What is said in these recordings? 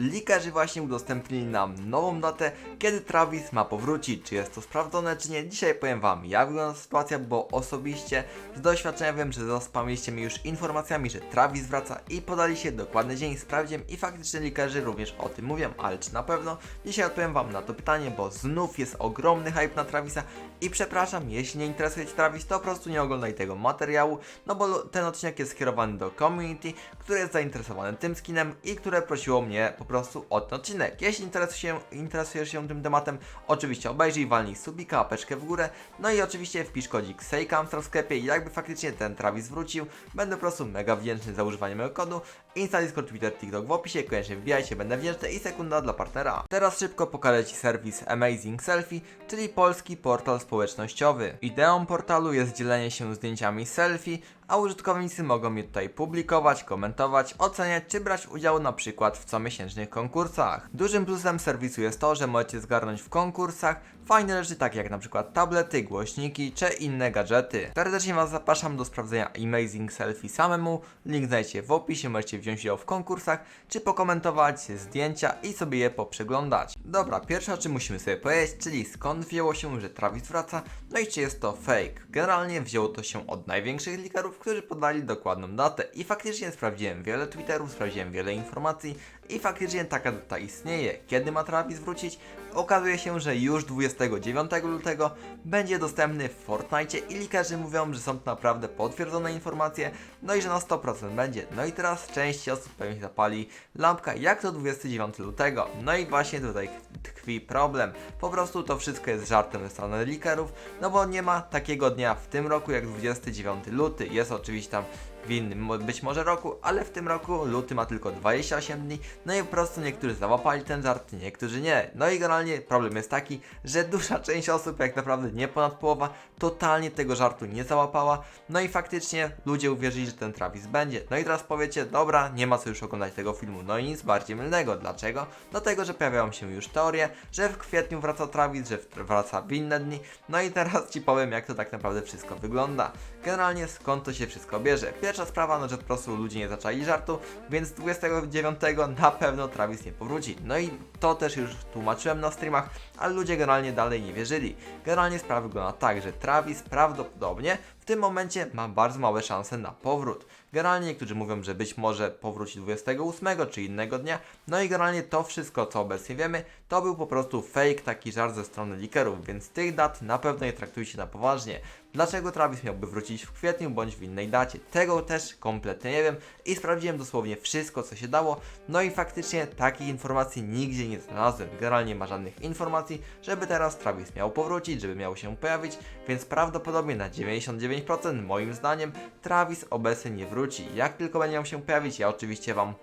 likerzy właśnie udostępnili nam nową datę, kiedy Travis ma powrócić. Czy jest to sprawdzone, czy nie? Dzisiaj powiem wam, jak wygląda sytuacja, bo osobiście z doświadczenia wiem, że zaspamiliście mnie już informacjami, że Travis wraca i podali się dokładny dzień, sprawdziłem i faktycznie likerzy również o tym mówią, ale czy na pewno? Dzisiaj odpowiem wam na to pytanie, bo znów jest ogromny hype na Travisa i przepraszam, jeśli nie interesuje Cię Travis, to po prostu nie oglądaj tego materiału, no bo ten odcinek jest skierowany do community, które jest zainteresowane tym skinem i które prosiło mnie po prostu o ten odcinek. Jeśli interesujesz się, interesujesz się tym tematem, oczywiście obejrzyj, walnij subika, apeczkę w górę, no i oczywiście wpisz kodzik SEJKAMSTER w sklepie i jakby faktycznie ten Travis wrócił, będę po prostu mega wdzięczny za używanie mojego kodu. Insta, Discord, Twitter, TikTok w opisie, koniecznie wbijajcie, będę wdzięczny i sekunda dla partnera. Teraz szybko pokażę Ci serwis Amazing Selfie, czyli polski portal społecznościowy. Ideą portalu jest dzielenie się zdjęciami selfie, a użytkownicy mogą je tutaj publikować, komentować, oceniać czy brać udział na przykład w comiesięcznych konkursach. Dużym plusem serwisu jest to, że możecie zgarnąć w konkursach fajne rzeczy takie jak na przykład tablety, głośniki czy inne gadżety. Serdecznie Was zapraszam do sprawdzenia Amazing Selfie samemu, link znajdziecie w opisie, możecie wziąć udział w konkursach czy pokomentować zdjęcia i sobie je poprzeglądać. Dobra, pierwsza czym musimy sobie powiedzieć, czyli skąd wzięło się, że Travis wraca, no i czy jest to fake. Generalnie wzięło to się od największych likerów, którzy podali dokładną datę i faktycznie sprawdziłem wiele Twitterów, sprawdziłem wiele informacji i faktycznie taka data istnieje. Kiedy ma Travis wrócić? Okazuje się, że już 29 lutego będzie dostępny w Fortnite i likerzy mówią, że są to naprawdę potwierdzone informacje, no i że na 100% będzie. No i teraz część osób pewnie zapali lampka, jak to 29 lutego. No i właśnie tutaj tkwi problem. Po prostu to wszystko jest żartem ze strony likerów, no bo nie ma takiego dnia w tym roku jak 29 luty. Jest oczywiście tam w innym być może roku, ale w tym roku luty ma tylko 28 dni, no i po prostu niektórzy załapali ten żart, niektórzy nie. No i generalnie problem jest taki, że duża część osób, jak naprawdę nie ponad połowa, totalnie tego żartu nie załapała, no i faktycznie ludzie uwierzyli, że ten Travis będzie. No i teraz powiecie, dobra, nie ma co już oglądać tego filmu, no i nic bardziej mylnego. Dlaczego? Dlatego, że pojawiają się już teorie, że w kwietniu wraca Travis, że wraca w inne dni, no i teraz Ci powiem, jak to tak naprawdę wszystko wygląda. Generalnie skąd to się wszystko bierze? Pierwsza sprawa, no że po prostu ludzie nie zaczęli żartu, więc 29 na pewno Travis nie powróci. No i to też już tłumaczyłem na streamach, ale ludzie generalnie dalej nie wierzyli. Generalnie sprawa wygląda tak, że Travis prawdopodobnie w tym momencie ma bardzo małe szanse na powrót. Generalnie niektórzy mówią, że być może powróci 28 czy innego dnia. No i generalnie to wszystko, co obecnie wiemy, to był po prostu fake, taki żart ze strony likerów, więc tych dat na pewno nie traktujcie na poważnie. Dlaczego Travis miałby wrócić w kwietniu bądź w innej dacie? Tego też kompletnie nie wiem i sprawdziłem dosłownie wszystko, co się dało. No i faktycznie takich informacji nigdzie nie znalazłem. Generalnie nie ma żadnych informacji, żeby teraz Travis miał powrócić, żeby miał się pojawić, więc prawdopodobnie na 99% moim zdaniem Travis obecnie nie wróci. Jak tylko będzie miał się pojawić, ja oczywiście Wam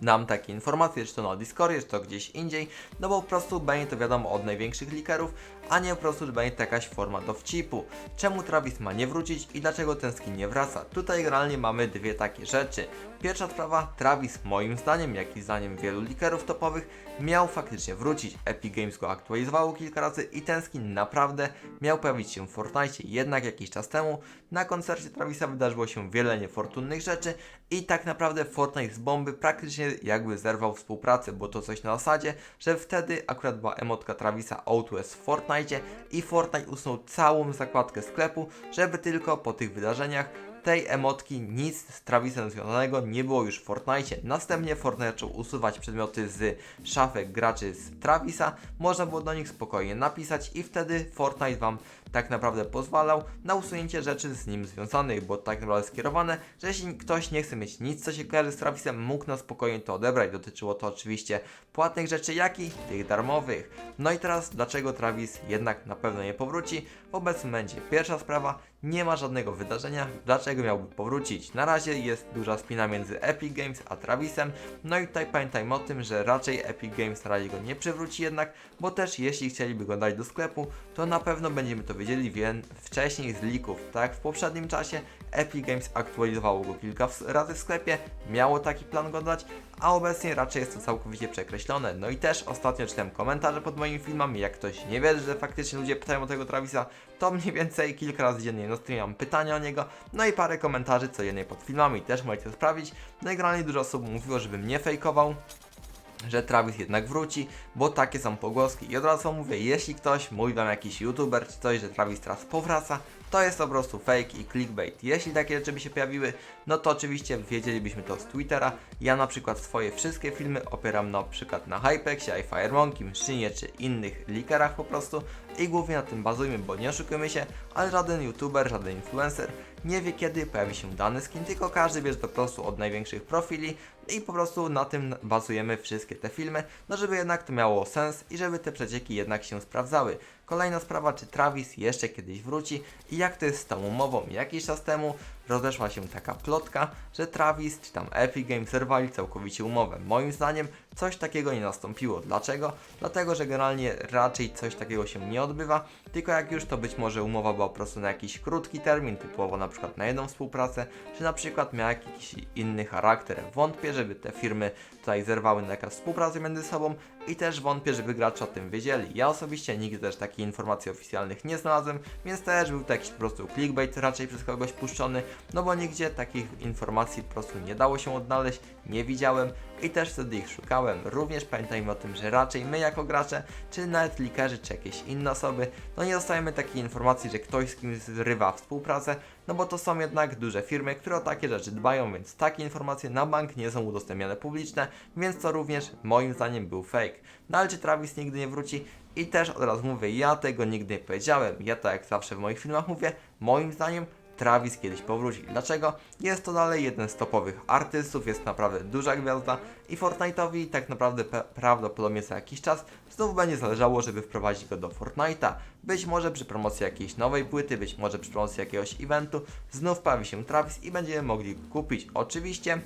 dam takie informacje, czy to na Discordzie, czy to gdzieś indziej, no bo po prostu będzie to wiadomo od największych likerów, a nie po prostu, będzie to jakaś forma dowcipu. Czemu Travis ma nie wrócić i dlaczego ten skin nie wraca? Tutaj generalnie mamy dwie takie rzeczy. Pierwsza sprawa, Travis moim zdaniem, jak i zdaniem wielu likerów topowych, miał faktycznie wrócić. Epic Games go aktualizowało kilka razy i ten skin naprawdę miał pojawić się w Fortnite, jednak jakiś czas temu na koncercie Travisa wydarzyło się wiele niefortunnych rzeczy i tak naprawdę Fortnite z bomby praktycznie jakby zerwał współpracę, bo to coś na zasadzie, że wtedy akurat była emotka Travisa O2S w Fortnite i Fortnite usunął całą zakładkę sklepu, żeby tylko po tych wydarzeniach tej emotki nic z Travisem związanego nie było już w Fortnite. Następnie Fortnite zaczął usuwać przedmioty z szafek graczy z Travisa. Można było do nich spokojnie napisać i wtedy Fortnite Wam tak naprawdę pozwalał na usunięcie rzeczy z nim związanych, bo tak naprawdę skierowane, że jeśli ktoś nie chce mieć nic, co się kojarzy z Travisem, mógł na spokojnie to odebrać. Dotyczyło to oczywiście płatnych rzeczy, jak i tych darmowych. No i teraz, dlaczego Travis jednak na pewno nie powróci? W obecnym momencie pierwsza sprawa, nie ma żadnego wydarzenia, dlaczego miałby powrócić. Na razie jest duża spina między Epic Games a Travisem, no i tutaj pamiętajmy o tym, że raczej Epic Games na razie go nie przywróci jednak, bo też jeśli chcieliby go dać do sklepu, to na pewno będziemy to wiedzieli wie- wcześniej z leaków, tak? W poprzednim czasie Epic Games aktualizowało go kilka razy w sklepie, miało taki plan go dać, a obecnie raczej jest to całkowicie przekreślone. No i też ostatnio czytałem komentarze pod moimi filmami, jak ktoś nie wie, że faktycznie ludzie pytają o tego Travisa, to mniej więcej kilka razy dziennie na streamie mam pytania o niego, no i parę komentarzy codziennie pod filmami, też możecie sprawdzić. No dużo osób mówiło, żebym nie fejkował, że Travis jednak wróci, bo takie są pogłoski. I od razu mówię, jeśli ktoś mówi wam jakiś youtuber czy coś, że Travis teraz powraca, to jest po prostu fake i clickbait. Jeśli takie rzeczy by się pojawiły, no to oczywiście wiedzielibyśmy to z Twittera. Ja na przykład swoje wszystkie filmy opieram na przykład na Hypexie, iFiremonkey, Mszynie czy innych likerach po prostu i głównie na tym bazujemy, bo nie oszukujmy się, ale żaden youtuber, żaden influencer nie wie kiedy pojawi się dany skin, tylko każdy bierze po prostu od największych profili i po prostu na tym bazujemy wszystkie te filmy, no żeby jednak to miało sens i żeby te przecieki jednak się sprawdzały. Kolejna sprawa, czy Travis jeszcze kiedyś wróci i jak to jest z tą umową. Jakiś czas temu rozeszła się taka plotka, że Travis czy tam Epic Games zerwali całkowicie umowę. Moim zdaniem coś takiego nie nastąpiło. Dlaczego? Dlatego, że generalnie raczej coś takiego się nie odbywa, tylko jak już to być może umowa była po prostu na jakiś krótki termin, typowo na przykład na jedną współpracę, czy na przykład miała jakiś inny charakter. Wątpię, żeby te firmy tutaj zerwały na jakąś współpracę między sobą i też wątpię, żeby gracze o tym wiedzieli. Ja osobiście nigdy też takich informacji oficjalnych nie znalazłem, więc też był to jakiś po prostu clickbait raczej przez kogoś puszczony, no bo nigdzie takich informacji po prostu nie dało się odnaleźć, nie widziałem i też wtedy ich szukałem. Również pamiętajmy o tym, że raczej my jako gracze, czy nawet likerzy, czy jakieś inne osoby, no nie dostajemy takiej informacji, że ktoś z kimś zrywa współpracę, no bo to są jednak duże firmy, które o takie rzeczy dbają, więc takie informacje na bank nie są udostępniane publiczne, więc to również moim zdaniem był fake. No ale czy Travis nigdy nie wróci? I też od razu mówię, ja tego nigdy nie powiedziałem. Ja tak jak zawsze w moich filmach mówię, moim zdaniem Travis kiedyś powróci. Dlaczego? Jest to dalej jeden z topowych artystów, jest naprawdę duża gwiazda i Fortnite'owi tak naprawdę prawdopodobnie za jakiś czas znów będzie zależało, żeby wprowadzić go do Fortnite'a. Być może przy promocji jakiejś nowej płyty, być może przy promocji jakiegoś eventu znów pojawi się Travis i będziemy mogli kupić. Oczywiście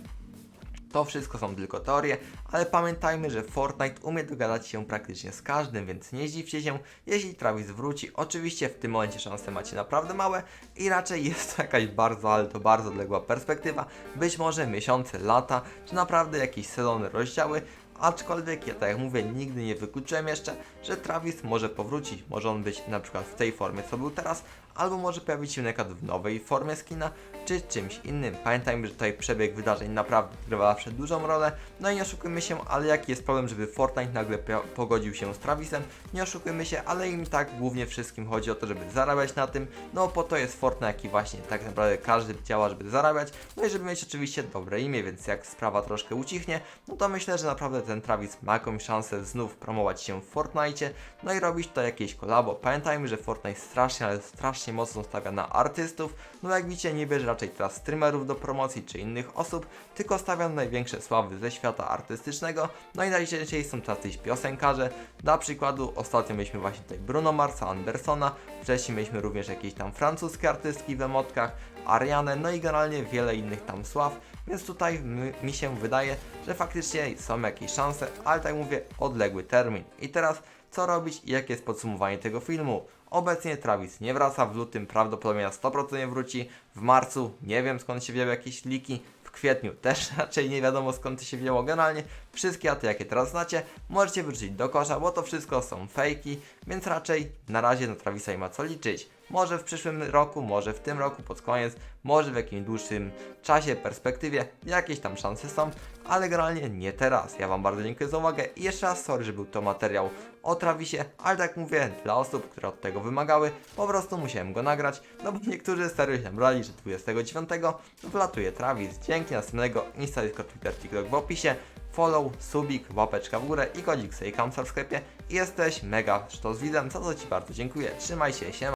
to wszystko są tylko teorie, ale pamiętajmy, że Fortnite umie dogadać się praktycznie z każdym, więc nie zdziwcie się, jeśli Travis wróci. Oczywiście w tym momencie szanse macie naprawdę małe i raczej jest to jakaś bardzo, ale to bardzo odległa perspektywa. Być może miesiące, lata, czy naprawdę jakieś sezony, rozdziały, Aczkolwiek ja tak jak mówię, nigdy nie wykluczyłem jeszcze, że Travis może powrócić. Może on być na przykład w tej formie, co był teraz, albo może pojawić się przykład w nowej formie skina, czy czymś innym. Pamiętajmy, że tutaj przebieg wydarzeń naprawdę odgrywa zawsze dużą rolę. No i nie oszukujmy się, ale jaki jest problem, żeby Fortnite nagle pogodził się z Travisem? Nie oszukujmy się, ale im tak głównie wszystkim chodzi o to, żeby zarabiać na tym. No po to jest Fortnite, jaki właśnie tak naprawdę każdy działa, żeby zarabiać. No i żeby mieć oczywiście dobre imię, więc jak sprawa troszkę ucichnie, no to myślę, że naprawdę ten Travis ma jakąś szansę znów promować się w Fortnite, no i robić to jakieś kolabo. Pamiętajmy, że Fortnite strasznie, ale strasznie mocno stawia na artystów, no jak widzicie nie bierze raczej teraz streamerów do promocji czy innych osób, tylko stawia na największe sławy ze świata artystycznego, no i najczęściej są tacyś piosenkarze, dla przykładu ostatnio mieliśmy właśnie tutaj Bruno Marsa, Andersona, wcześniej mieliśmy również jakieś tam francuskie artystki w emotkach, Ariane, no i generalnie wiele innych tam sław, więc tutaj mi się wydaje, że faktycznie są jakieś szanse, ale tak mówię, odległy termin. I teraz co robić i jakie jest podsumowanie tego filmu? Obecnie Travis nie wraca, w lutym prawdopodobnie na 100% nie wróci, w marcu nie wiem skąd się wzięły jakieś liki, w kwietniu też raczej nie wiadomo skąd to się wzięło. Generalnie wszystkie aty jakie teraz znacie możecie wyrzucić do kosza, bo to wszystko są fejki, więc raczej na razie na Travisa nie ma co liczyć. Może w przyszłym roku, może w tym roku pod koniec, może w jakimś dłuższym czasie, perspektywie jakieś tam szanse są, ale generalnie nie teraz. Ja Wam bardzo dziękuję za uwagę i jeszcze raz sorry, że był to materiał o Travisie, ale tak mówię, dla osób, które od tego wymagały, po prostu musiałem go nagrać, no bo niektórzy serio się brali, że 29 wlatuje Travis. Dzięki następnego Insta, Discord, Twitter, TikTok w opisie. Follow, subik, łapeczka w górę i kodzik Sejkam w sklepie jesteś mega sztos widzem, za co Ci bardzo dziękuję. Trzymaj się, siema.